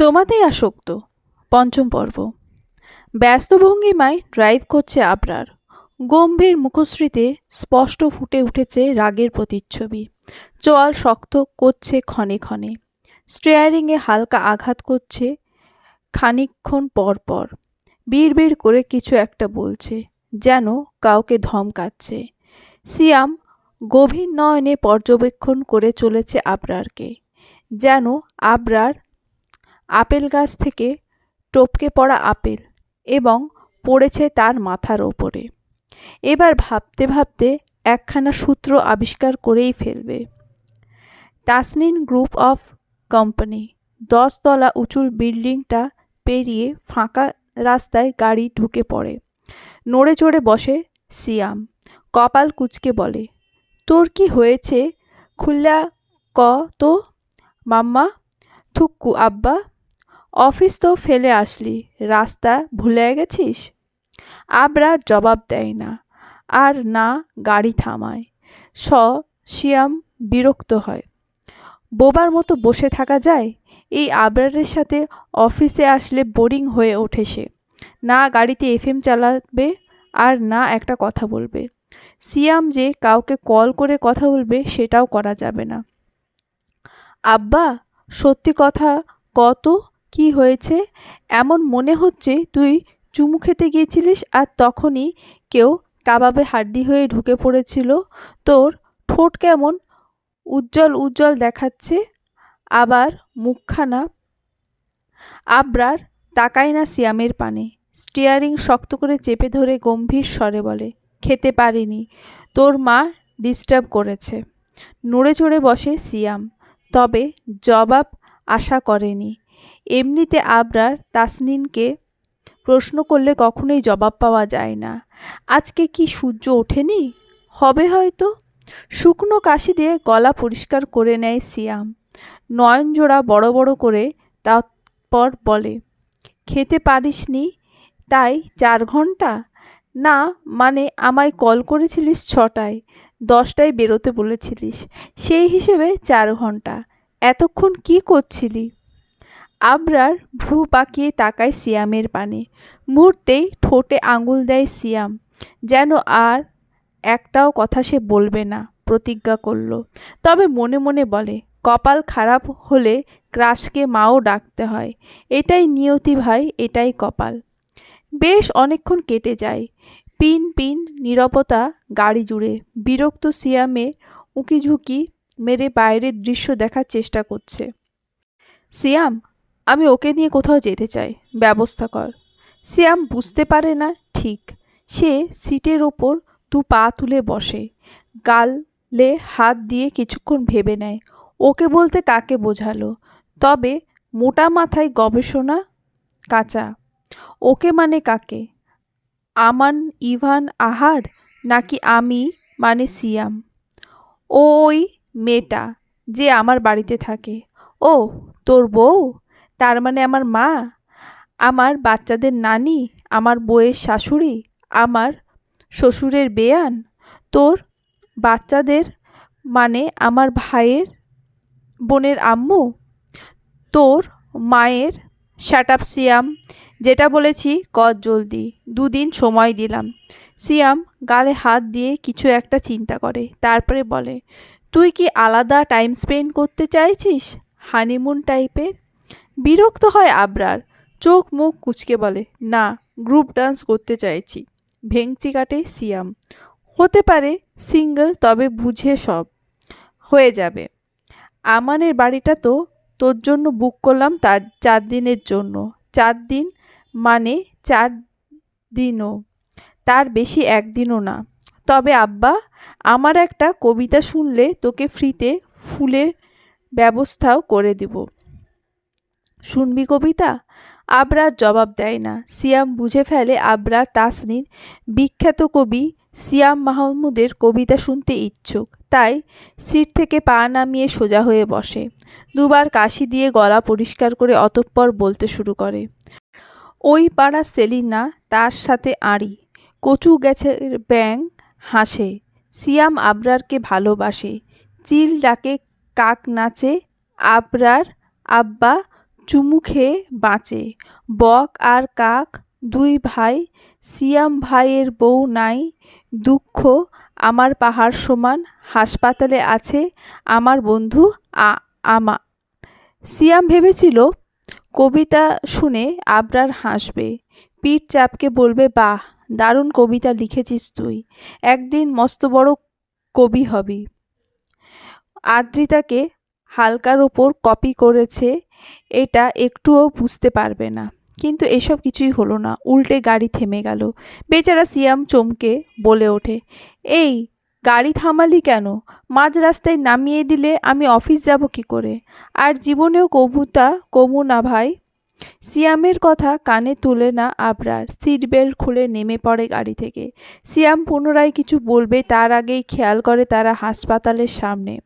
তোমাতেই আসক্ত। পঞ্চম পর্ব। ব্যস্ত ভঙ্গিমায় ড্রাইভ করছে আবরার। গম্ভীর মুখশ্রীতে স্পষ্ট ফুটে উঠেছে রাগের প্রতিচ্ছবি। চোয়াল শক্ত করছে ক্ষণে ক্ষণে। স্টেয়ারিংয়ে হালকা আঘাত করছে খানিকক্ষণ পর পর। বিড়বিড় করে কিছু একটা বলছে, যেন কাউকে ধমকাচ্ছে। সিয়াম গভীর নয়নে পর্যবেক্ষণ করে চলেছে আবরারকে, যেন আবরার আপেল গাছ থেকে টপকে পড়া আপেল এবং পড়েছে তার মাথার ওপরে। এবার ভাবতে ভাবতে একখানা সূত্র আবিষ্কার করেই ফেলবে। তাসনিন গ্রুপ অফ কোম্পানি দশতলা উঁচুর বিল্ডিংটা পেরিয়ে ফাঁকা রাস্তায় গাড়ি ঢুকে পড়ে। নড়ে চড়ে বসে সিয়াম, কপাল কুচকে বলে, তোর কি হয়েছে? খুল্লা ক তো? মাম্মা, থুক্কু আব্বা অফিস তো ফেলে আসলি, রাস্তা ভুলে গেছিস? আবরার জবাব দেয় না, আর না গাড়ি থামায়। স শিয়াম বিরক্ত হয়। বোবার মতো বসে থাকা যায়? এই আবরারের সাথে অফিসে আসলে বোরিং হয়ে ওঠে সে। না গাড়িতে এফএম চালাবে, আর না একটা কথা বলবে। সিয়াম যে কাউকে কল করে কথা বলবে, সেটাও করা যাবে না। আব্বা, সত্যি কথা কত? কি হয়েছে? এমন মনে হচ্ছে তুই চুমু খেতে গিয়েছিলিস আর তখনই কেউ কাবাবে হাড্ডি হয়ে ঢুকে পড়েছিল। তোর ঠোঁট কেমন উজ্জ্বল উজ্জ্বল দেখাচ্ছে। আবার মুখখানা আবরার তাকায় না সিয়ামের পানে। স্টিয়ারিং শক্ত করে চেপে ধরে গম্ভীর স্বরে বলে, খেতে পারিনি। তোর মা ডিস্টার্ব করেছে। নড়ে চড়ে বসে সিয়াম, তবে জবাব আশা করেনি। এমনিতে আবরার তাসনিনকে প্রশ্ন করলে কখনোই জবাব পাওয়া যায় না। আজকে কি সূর্য ওঠেনি? হবে হয়তো। শুকনো কাশি দিয়ে গলা পরিষ্কার করে নেয় সিয়াম। নয়ন জোড়া বড় বড় করে তারপর বলে, খেতে পারিসনি? তাই চার ঘণ্টা? না মানে আমায় কল করেছিলিস ছটায়, দশটায় বেরোতে বলেছিলিস। সেই হিসেবে চার ঘণ্টা। এতক্ষণ কি করছিলি? আবরার ভ্রু পাকিয়ে তাকায় সিয়ামের পানে। মুহূর্তেই ঠোঁটে আঙুল দেয় সিয়াম, যেন আর একটাও কথা সে বলবে না, প্রতিজ্ঞা করল। তবে মনে মনে বলে, কপাল খারাপ হলে ক্রাশকে মাও ডাকতে হয়। এটাই নিয়তি ভাই, এটাই কপাল। বেশ অনেকক্ষণ কেটে যায়। পিন পিন নিরবতা গাড়ি জুড়ে বিরক্ত সিয়ামে উঁকিঝুঁকি মেরে বাইরের দৃশ্য দেখার চেষ্টা করছে। সিয়াম আমি ওকে নিয়ে কোথাও যেতে চাই। ব্যবস্থা কর। সিয়াম বুঝতে পারে না, ঠিক। সে সিটের ওপর দু পা তুলে বসে। গালে হাত দিয়ে কিছুক্ষণ ভেবে নেয়। ওকে বলতে কাকে বোঝালো? তবে মোটা মাথায় গবেষণা কাঁচা। ওকে মানে কাকে? আমান, ইভান, আহাদ, নাকি আমি মানে সিয়াম? ওই মেয়েটা যে আমার বাড়িতে থাকে। ও, তোর বউ? তার মানে আমার মা, আমার বাচ্চাদের নানি, আমার বউয়ের শাশুড়ি, আমার শ্বশুরের বেয়ান, তোর বাচ্চাদের মানে আমার ভাইয়ের বোনের আম্মু, তোর মায়ের শ্যাটাপ সিয়াম যেটা বলেছি কর জলদি, দুদিন সময় দিলাম। সিয়াম গালে হাত দিয়ে কিছু একটা চিন্তা করে, তারপরে বলে, তুই কি আলাদা টাইম স্পেন্ড করতে চাইছিস? হানিমুন টাইপের? বিরক্ত হয় আবরার। চোখ মুখ কুচকে বলে, না গ্রুপ ডান্স করতে চাইছি। ভেংচি কাটে সিয়াম। হতে পারে সিঙ্গেল তবে বুঝে সব। হয়ে যাবে। আমানের বাড়িটা তো তোর জন্য বুক করলাম তার চার দিনের জন্য। চার দিন মানে চার দিনও। তার বেশি একদিনও না। তবে আব্বা, আমার একটা কবিতা শুনলে তোকে ফ্রিতে ফুলের ব্যবস্থাও করে দেব। শুনবি কবিতা? আবরার জবাব দেয় না। সিয়াম বুঝে ফেলে আবরার তাসনির বিখ্যাত কবি সিয়াম মাহমুদের কবিতা শুনতে ইচ্ছুক। তাই সিট থেকে পা নামিয়ে সোজা হয়ে বসে। দুবার কাশি দিয়ে গলা পরিষ্কার করে অতঃপর বলতে শুরু করে। ওই পাড়া সেলিনা তার সাথে আড়ি। কচু গেছে ব্যাং হাসে। সিয়াম আবরারকে ভালোবাসে। চিল ডাকে, কাক নাচে। আবরার আব্বা চুমু খেয়ে বাঁচে। বক আর কাক, দুই ভাই, সিয়াম ভাইয়ের বউ নাই, দুঃখ আমার পাহাড় সমান, হাসপাতালে আছে আমার বন্ধু আ, আমা। সিয়াম ভেবেছিল, কবিতা শুনে আবরার হাসবে। পিঠ চাপকে বলবে, বাহ, দারুণ কবিতা লিখেছিস তুই। একদিন মস্ত বড় কবি হবি। আদ্রিতাকে হালকার ওপর কপি করেছে এটা একটুও বুঝতে পারবে না। কিন্তু এসব কিছুই হলো না। উল্টে গাড়ি থেমে গেল। বেচারা সিয়াম চমকে বলে ওঠে, এই, গাড়ি থামালি কেন? মাঝ রাস্তায় নামিয়ে দিলে আমি অফিস যাব কি করে? আর জীবনেও কবুতা কমু না ভাই? সিয়ামের কথা কানে তুলে না আবরার। সিট বেল্ট খুলে নেমে পড়ে গাড়ি থেকে। সিয়াম পুনরায় কিছু বলবে, তার আগেই খেয়াল করে তারা হাসপাতালের সামনে।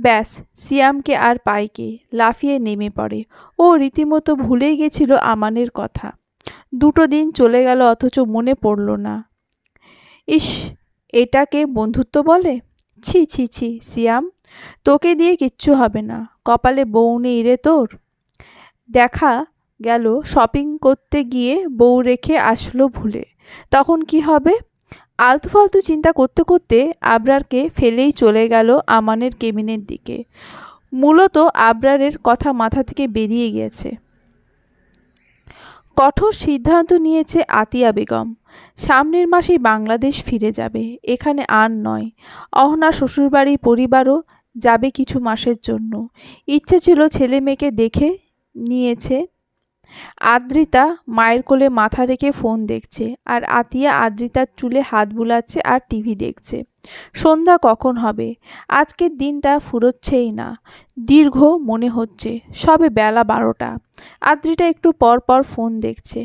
ব্যাস, সিয়ামকে আর পাইকে লাফিয়ে নেমে পড়ে। ও রীতিমতো ভুলেই গেছিল আমানের কথা। দুটো দিন চলে গেল, অথচ মনে পড়ল না। ইস, এটাকে বন্ধুত্ব বলে? ছি ছি ছি, সিয়াম, তোকে দিয়ে কিচ্ছু হবে না। কপালে বউ নেই রে তোর। দেখা গেল, শপিং করতে গিয়ে বউ রেখে আসলো ভুলে। তখন কি হবে? আলতু ফালতু চিন্তা করতে করতে আবরারকে ফেলেই চলে গেল আমানের কেবিনের দিকে। মূলত আবরারের কথা মাথা থেকে বেরিয়ে গিয়েছে। কঠোর সিদ্ধান্ত নিয়েছে আতিয়া বেগম। সামনের মাসেই বাংলাদেশ ফিরে যাবে, এখানে আর নয়। অহনা শ্বশুরবাড়ি, পরিবারও যাবে কিছু মাসের জন্য। ইচ্ছে ছিল ছেলে মেয়েকে দেখে নিয়েছে আদ্রিতা মায়ের কোলে মাথা রেখে ফোন দেখছে আর আতিয়া আদ্রিতার চুলে হাত বুলাচ্ছে আর টিভি দেখছে। সন্ধ্যা কখন হবে? আজকের দিনটা ফুরোচ্ছেই না। দীর্ঘ মনে হচ্ছে, সবে বেলা বারোটা। আদ্রিতা একটু পর পর ফোন দেখছে।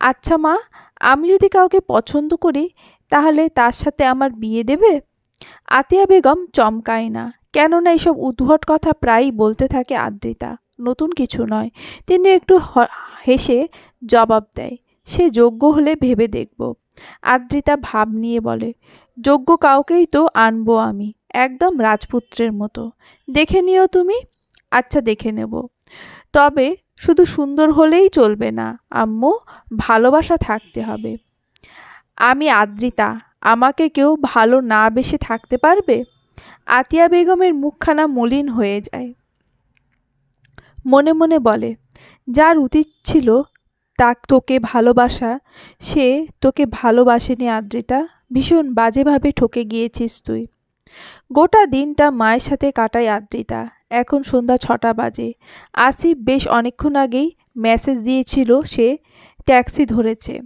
আচ্ছা মা, আমি যদি কাউকে পছন্দ করি, তাহলে তার সাথে আমার বিয়ে দেবে? আতিয়া বেগম চমকায় না, কেননা এইসব উদ্ভট কথা প্রায়ই বলতে থাকে আদ্রিতা। নতুন কিছু নয়। তিনি একটু হেসে জবাব দেয়, সে যোগ্য হলে ভেবে দেখব। আদ্রিতা ভাব নিয়ে বলে, যোগ্য কাউকেই তো আনব আমি, একদম রাজপুত্রের মতো। দেখে নিও তুমি আচ্ছা দেখে নেব। তবে শুধু সুন্দর হলেই চলবে না, আম্মু, ভালোবাসা থাকতে হবে। আমি আদ্রিতা, আমাকে কেউ ভালো না বেশি থাকতে পারবে? আতিয়া বেগমের মুখখানা মলিন হয়ে যায়। মনে মনে বলে, যার উচিত ছিল তা তোকে ভালোবাসা, সে তোকে ভালোবাসেনি আদ্রিতা, ভীষণ বাজেভাবে ঠকে গিয়েছিস তুই। গোটা দিনটা মায়ের সাথে কাটায় আদ্রিতা। এখন সন্ধ্যা ছটা বাজে। আসিফ বেশ অনেকক্ষণ আগেই মেসেজ দিয়েছিল সে ট্যাক্সি ধরেছে।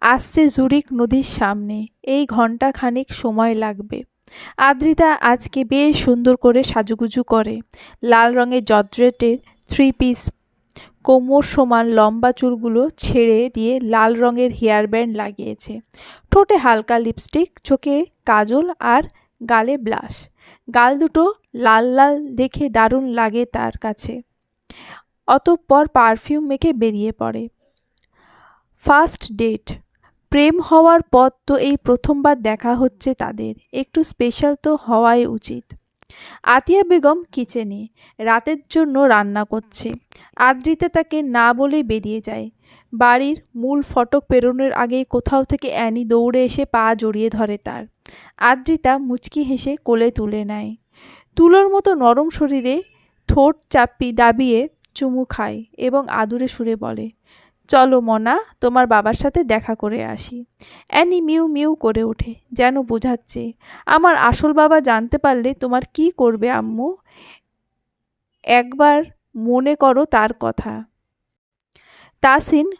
আসছে জুরিক নদীর সামনে। এই ঘণ্টা খানিক সময় লাগবে। আদ্রিতা আজকে বেশ সুন্দর করে সাজুগুজু করে। লাল রঙের জর্জেটের থ্রি পিস কোমর সমান লম্বা চুলগুলো ছেড়ে দিয়ে লাল রঙের হেয়ার ব্যান্ড লাগিয়েছে। ঠোঁটে হালকা লিপস্টিক, চোখে কাজল আর গালে ব্লাশ। গাল দুটো লাল লাল দেখে দারুণ লাগে তার কাছে। অতঃপর পারফিউম মেখে বেরিয়ে পড়ে। First date. প্রেম হওয়ার পর তো এই প্রথমবার দেখা হচ্ছে তাদের। একটু স্পেশাল তো হওয়াই উচিত। আতিয়া বেগম কিচেনে, রাতের জন্য রান্না করছে। আদ্রিতা তাকে না বলে বেরিয়ে যায়। বাড়ির মূল ফটক পেরোনোর আগে কোথাও থেকে অ্যানি দৌড়ে এসে পা জড়িয়ে ধরে তার। আদ্রিতা মুচকি হেসে কোলে তুলে নেয়। তুলোর মতো নরম শরীরে ঠোঁট চাপি দাবিয়ে চুমু খায় এবং আদুরে সুরে বলে চলো মনা, তোমার বাবার সাথে দেখা করে আসি। অ্যানি মিউ মিউ করে ওঠে, যেন বোঝাচ্ছে, আমার আসল বাবা জানতে পারলে তোমার কি করবে আম্মু? একবার মনে করো তার কথা। Tasin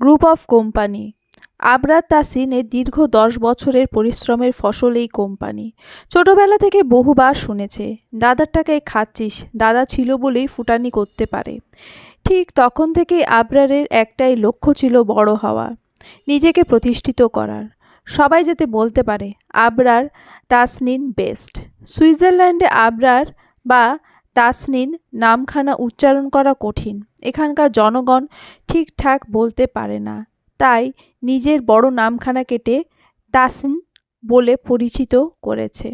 group of company. Abrar তাসিনের দীর্ঘ দশ বছরের পরিশ্রমের ফসল এই কোম্পানি। ছোটবেলা থেকে বহুবার শুনেছে, দাদার টাকায় খাচ্ছিস, দাদা ছিল বলেই ফুটানি করতে পারে। ঠিক তখন থেকেই আবরারের একটাই লক্ষ্য ছিল বড় হওয়া, নিজেকে প্রতিষ্ঠিত করার। সবাই যাতে বলতে পারে, আবরার তাসনিন বেস্ট। সুইজারল্যান্ডে আবরার বা তাসনিন নামখানা উচ্চারণ করা কঠিন। এখানকার জনগণ ঠিকঠাক বলতে পারে না। তাই নিজের বড় নামখানা কেটে তাসিন বলে পরিচিত করেছে।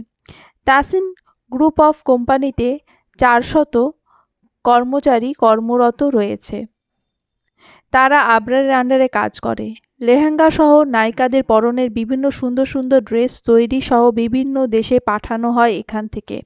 তাসিন গ্রুপ অফ কোম্পানিতে চারশত কর্মচারী কর্মরত রয়েছে। তারা আবরারের আন্ডারে কাজ করে। লেহেঙ্গা সহ নায়িকাদের পরনের বিভিন্ন সুন্দর সুন্দর ড্রেস তৈরি সহ বিভিন্ন দেশে পাঠানো হয় এখান থেকে।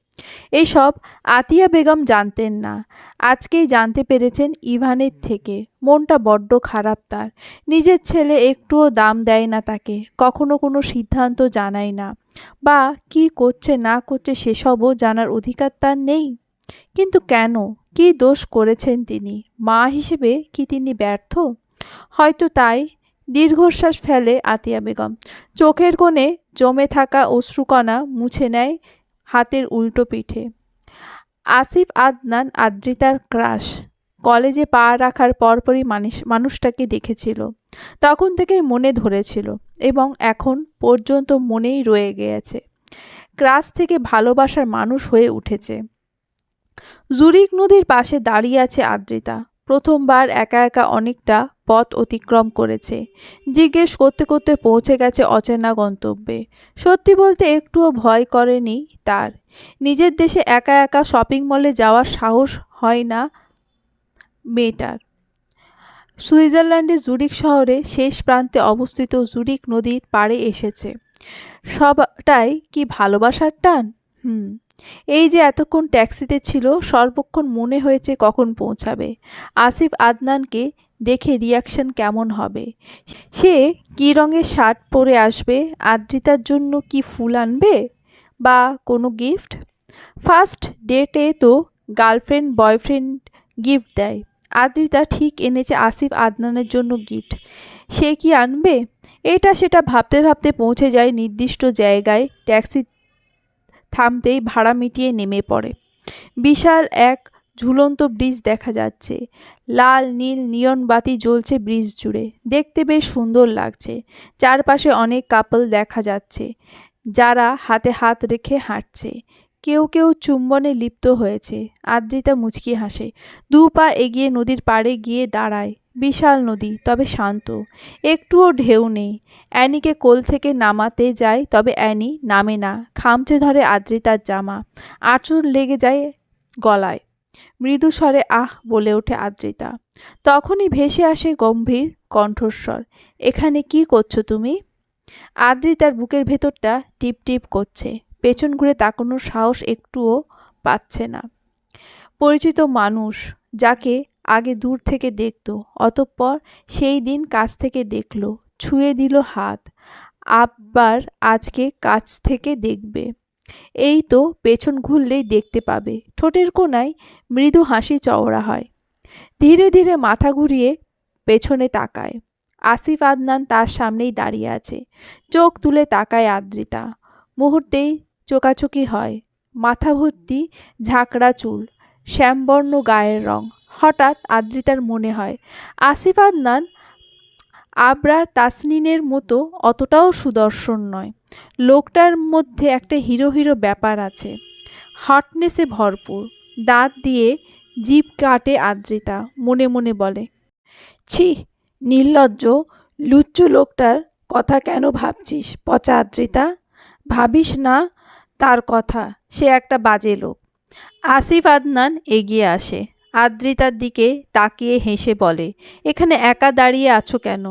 এইসব আতিয়া বেগম জানতেন না। আজকেই জানতে পেরেছেন ইভানের থেকে। মনটা বড্ড খারাপ তার। নিজের ছেলে একটুও দাম দেয় না তাকে। কখনো কোনো সিদ্ধান্ত জানায় না। বা কি করছে না করছে সেসবও জানার অধিকার তার নেই। কিন্তু কেন? কি দোষ করেছেন তিনি? মা হিসেবে কি তিনি ব্যর্থ? হয়তো তাই। দীর্ঘশ্বাস ফেলে আতিয়া বেগম। চোখের কোণে জমে থাকা অশ্রুকণা মুছে নেয় হাতের উল্টো পিঠে। আসিফ আদনান আদ্রিতার ক্রাশ। কলেজে পা রাখার পরপরই মানুষ, মানুষটাকে দেখেছিল। তখন থেকেই মনে ধরেছিল এবং এখন পর্যন্ত মনেই রয়ে গিয়েছে ক্রাশ থেকে ভালোবাসার মানুষ হয়ে উঠেছে। জুরিক নদীর পাশে দাঁড়িয়ে আছে আদ্রিতা। প্রথমবার একা একা অনেকটা পথ অতিক্রম করেছে। জিজ্ঞেস করতে করতে পৌঁছে গেছে অচেনা গন্তব্যে। সত্যি বলতে একটুও ভয় করেনি তার। নিজের দেশে একা একা শপিং মলে যাওয়ার সাহস হয় না মেয়েটার। সুইজারল্যান্ডে জুরিক শহরে শেষ প্রান্তে অবস্থিত জুরিক নদীর পাড়ে এসেছে। সবটাই কি ভালোবাসার টান? হুম। এই যে এতক্ষণ ট্যাক্সিতে ছিল, সর্বক্ষণ মনে হয়েছে কখন পৌঁছাবে। আসিফ আদনানকে দেখে রিয়াকশন কেমন হবে? সে কী রঙের শার্ট পরে আসবে? আদ্রিতার জন্য কি ফুল আনবে? বা কোনো গিফট ফার্স্ট ডেটে তো গার্লফ্রেন্ড বয়ফ্রেন্ড গিফট দেয়। আদ্রিতা ঠিক এনেছে আসিফ আদনানের জন্য গিফট সে কি আনবে? এটা সেটা ভাবতে ভাবতে পৌঁছে যায় নির্দিষ্ট জায়গায় ট্যাক্সি থামতেই ভাড়া মিটিয়ে নেমে পড়ে। বিশাল এক ঝুলন্ত ব্রিজ দেখা যাচ্ছে। লাল, নীল, নিয়ন বাতি জ্বলছে ব্রিজ জুড়ে। দেখতে বেশ সুন্দর লাগছে। চারপাশে অনেক কাপল দেখা যাচ্ছে। যারা হাতে হাত রেখে হাঁটছে। কেউ কেউ চুম্বনে লিপ্ত হয়েছে। আদ্রিতা মুচকি হাসে। দু পা এগিয়ে নদীর পাড়ে গিয়ে দাঁড়ায়। বিশাল নদী, তবে শান্ত। একটুও ঢেউ নেই। অ্যানিকে কোল থেকে নামাতে যায়, তবে অ্যানি নামে না। খামচে ধরে আদ্রিতার জামা। আঁচড় লেগে যায় গলায়। মৃদু স্বরে আহ বলে ওঠে আদ্রিতা। তখনই ভেসে আসে গম্ভীর কণ্ঠস্বর। এখানে কি করছ তুমি? আদ্রিতার বুকের ভেতরটা টিপ টিপ করছে। পেছন ঘুরে তাকানোর সাহস একটুও পাচ্ছে না। পরিচিত মানুষ যাকে আগে দূর থেকে দেখত, অতঃপর সেই দিন কাছ থেকে দেখল, ছুঁয়ে দিল হাত, আবার আজকে কাছ থেকে দেখবে। এই তো পেছন ঘুরলেই দেখতে পাবে, ঠোঁটের কোনায় মৃদু হাসি চওড়া হয়। ধীরে ধীরে মাথা ঘুরিয়ে পেছনে তাকায়। আসিফ আদনান তার সামনেই দাঁড়িয়ে আছে। চোখ তুলে তাকায় আদ্রিতা। মুহূর্তেই চোকাচোকি হয়। মাথা ভর্তি ঝাঁকড়া চুল, শ্যামবর্ণ গায়ের রং। হঠাৎ আদ্রিতার মনে হয়, আসিফ আদনান আবরা তাসনিনের মতো অতটাও সুদর্শন নয়। লোকটার মধ্যে একটা হিরো হিরো ব্যাপার আছে। হটনেসে ভরপুর। দাঁত দিয়ে জিভ কাটে আদ্রিতা, মনে মনে বলে, ছি, নির্লজ্জ, লুচ্চু লোকটার কথা কেন ভাবছিস পচা আদ্রিতা? ভাবিস না তার কথা। সে একটা বাজে লোক। আসিফ আদনান এগিয়ে আসে। আদ্রিতার দিকে তাকিয়ে হেসে বলে, এখানে একা দাঁড়িয়ে আছো কেন?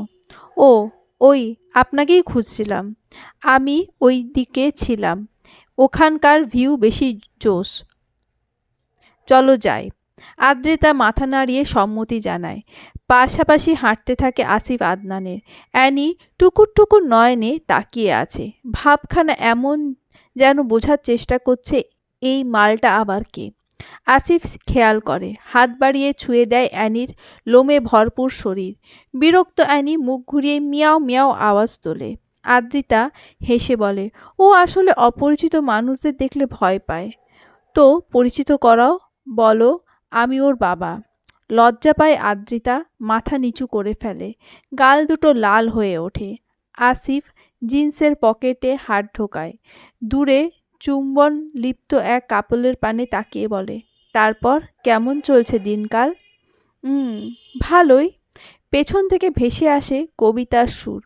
ও, ওই, আপনাকেই খুঁজছিলাম। আমি ওই দিকে ছিলাম। ওখানকার ভিউ বেশি জোস চলো যাই। আদ্রিতা মাথা নাড়িয়ে সম্মতি জানায়। পাশাপাশি হাঁটতে থাকে আসিফ আদনানের। অ্যানি টুকুর টুকুর নয়নে তাকিয়ে আছে। ভাবখানা এমন যেন বোঝার চেষ্টা করছে এই মালটা আবার কে। আসিফ খেয়াল করে, হাত বাড়িয়ে ছুঁয়ে দেয় অ্যানির লোমে ভরপুর শরীর। বিরক্ত অ্যানি মুখ ঘুরিয়ে মিয়াও মিয়াও আওয়াজ তোলে। আদ্রিতা হেসে বলে, ও আসলে অপরিচিত মানুষদের দেখলে ভয় পায়। তো পরিচিত করাও? বলো, আমি ওর বাবা। লজ্জা পায় আদ্রিতা, মাথা নিচু করে ফেলে। গাল দুটো লাল হয়ে ওঠে। আসিফ জিন্সের পকেটে হাত ঢোকায়। দূরে চুম্বন লিপ্ত এক কাপলের পানে তাকিয়ে বলে, তারপর কেমন চলছে দিনকাল? ভালোই। পেছন থেকে ভেসে আসে কবিতার সুর।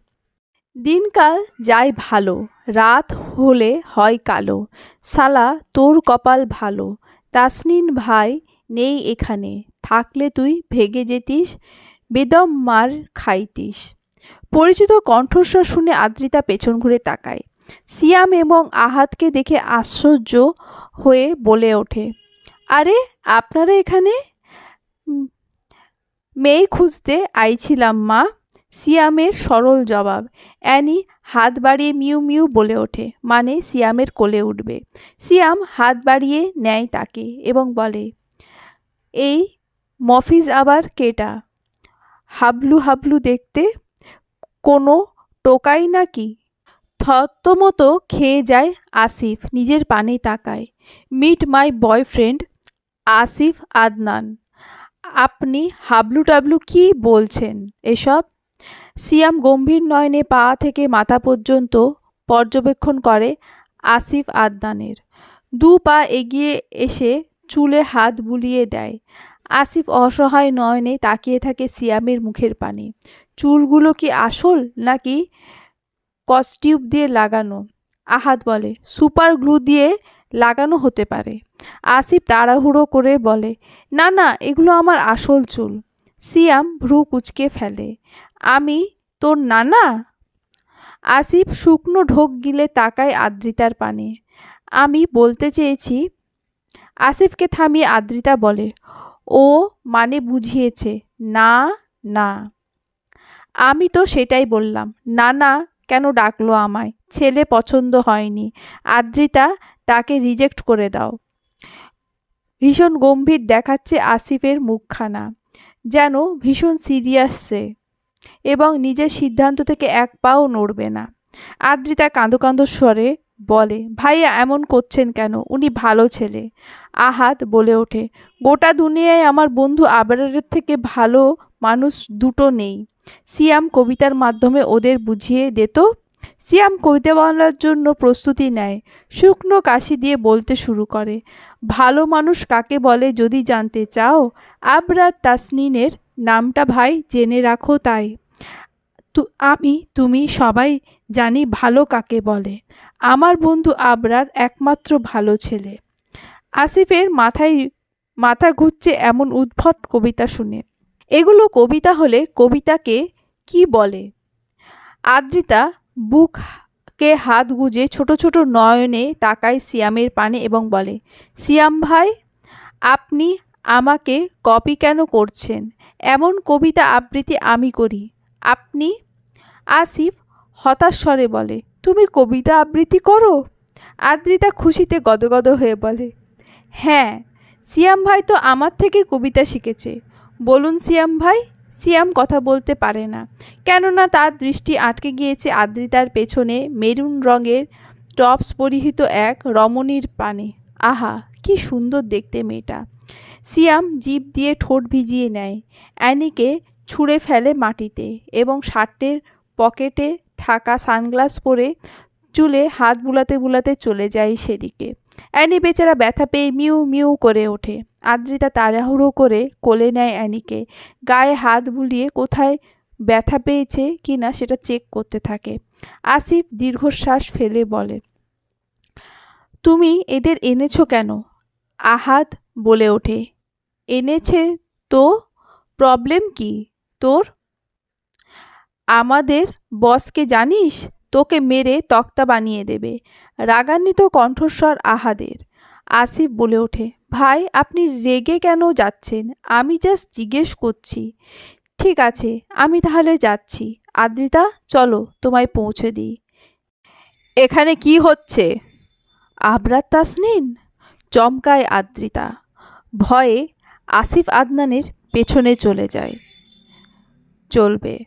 দিনকাল যায় ভালো, রাত হলে হয় কালো। সালা, তোর কপাল ভালো। তাসনিন ভাই, নেই এখানে। থাকলে তুই ভেগে যেতিস, বেদম মার খাইতিস। পরিচিত কণ্ঠস্বর শুনে আদ্রিতা পেছন ঘুরে তাকায়। সিয়াম এবং আহাতকে দেখে আশ্চর্য হয়ে বলে ওঠে, আরে, আপনারা এখানে? মেয়ে খুঁজতে আইছিলাম মা। সিয়ামের সরল জবাব। অ্যানি হাত বাড়িয়ে মিউ মিউ বলে ওঠে মানে সিয়ামের কোলে উঠবে। সিয়াম হাত বাড়িয়ে নেয় তাকে এবং বলে, এই মফিজ আবার কেটা? হাবলু হাবলু দেখতে কোনো টোকাই নাকি? থতমতো খেয়ে যায় আসিফ, নিজের পানে তাকায়। Meet my boyfriend Asif Adnan. আপনি হাবলু টাবলু কি বলছেন এসব? সিয়াম গম্ভীর নয়নে পা থেকে মাথা পর্যন্ত পর্যবেক্ষণ করে আসিফ আদনানের। দু পা এগিয়ে এসে চুলে হাত বুলিয়ে দেয়। আসিফ অসহায় নয়নে তাকিয়ে থাকে সিয়ামের মুখের পানে। চুলগুলো কি আসল নাকি কস্টিউব দিয়ে লাগানো? আহাত বলে, সুপার গ্লু দিয়ে লাগানো হতে পারে। আসিফ তাড়াহুড়ো করে বলে, না না, এগুলো আমার আসল চুল। সিয়াম ভ্রু কুচকে ফেলে। আমি তোর নানা? আসিফ শুকনো ঢোক গিলে তাকায় আদ্রিতার পানে। আমি বলতে চেয়েছি, আসিফকে থামিয়ে আদ্রিতা বলে, ও মানে বুঝিয়েছে, না না। আমি তো সেটাই বললাম। না না কেন ডাকলো আমায়? ছেলে পছন্দ হয়নি। আদ্রিতা তাকে রিজেক্ট করে দাও। ভীষণ গম্ভীর দেখাচ্ছে আসিফের মুখখানা। যেন ভীষণ সিরিয়াস সে। এবং নিজের সিদ্ধান্ত থেকে এক পাও নড়বে না। আদ্রিতা কাঁদো কাঁদো স্বরে বলে, ভাইয়া, এমন করছেন কেন? উনি ভালো ছেলে। আহাত বলে ওঠে, গোটা দুনিয়ায় আমার বন্ধু আবরারের থেকে ভালো মানুষ দুটো নেই। সিয়াম কবিতার মাধ্যমে ওদের বুঝিয়ে দিত সিয়াম কবিতা বলার জন্য প্রস্তুতি নেয়, শুকনো কাশি দিয়ে বলতে শুরু করে। ভালো মানুষ কাকে বলে যদি জানতে চাও? আবরার তাসনিনের নামটা ভাই জেনে রাখো তাই। তু, আমি, তুমি সবাই জানি ভালো কাকে বলে। আমার বন্ধু আবরার একমাত্র ভালো ছেলে। আসিফের মাথায়, মাথা ঘুরছে এমন উদ্ভট কবিতা শুনে। এগুলো কবিতা হলে কবিতাকে কি বলে? আদ্রিতা বুককে হাত গুজে ছোট ছোট নয়নে তাকায় সিয়ামের পানে এবং বলে, সিয়াম ভাই, আপনি আমাকে কপি কেন করছেন? এমন কবিতা আবৃত্তি আমি করি। আপনি আসিফ হতাশ স্বরে বলে, তুমি কবিতা আবৃত্তি করো? আদ্রিতা খুশিতে গদগদ হয়ে বলে হ্যাঁ সিয়াম ভাই তো আমার থেকে কবিতা শিখেছে। বলুন সিয়াম ভাই, সিয়াম কথা বলতে পারে না। কেননা তার দৃষ্টি আটকে গিয়েছে আদ্রিতার পেছনে মেরুন রঙের টপস পরিহিত এক রমণীর পানে। আহা, কি সুন্দর দেখতে মেয়েটা। সিয়াম জিভ দিয়ে ঠোঁট ভিজিয়ে নেয়, অ্যানিকে ছুঁড়ে ফেলে মাটিতে এবং শার্টের পকেটে থাকা সানগ্লাস পরে চুলে হাত বুলাতে বুলাতে চলে যায় সেদিকে। অ্যানি বেচারা ব্যথা পেয়ে মিউ মিউ করে ওঠে। আদ্রিতা তাড়াহুড়ো করে কোলে নেয় অ্যানিকে। গায়ে হাত বুলিয়ে কোথায় ব্যথা পেয়েছে কি না সেটা চেক করতে থাকে। আসিফ দীর্ঘশ্বাস ফেলে বলে, তুমি এদের এনেছো কেন? আহাদ বলে ওঠে, এনেছে তো? প্রবলেম কি? তোর? আমাদের বসকে জানিস? তোকে মেরে তক্তা বানিয়ে দেবে। রাগান্বিত কণ্ঠস্বর আহাদের। আসিফ বলে ওঠে ভাই, আপনি রেগে কেন যাচ্ছেন? আমি জাস্ট জিজ্ঞেস করছি। ঠিক আছে, আমি তাহলে যাচ্ছি। আদ্রিতা, চলো তোমায় পৌঁছে দিই। এখানে কি হচ্ছে? আবরাত তাসনিন চমকায় আদ্রিতা। ভয়ে আসিফ আদনানের পেছনে চলে যায়। চলবে।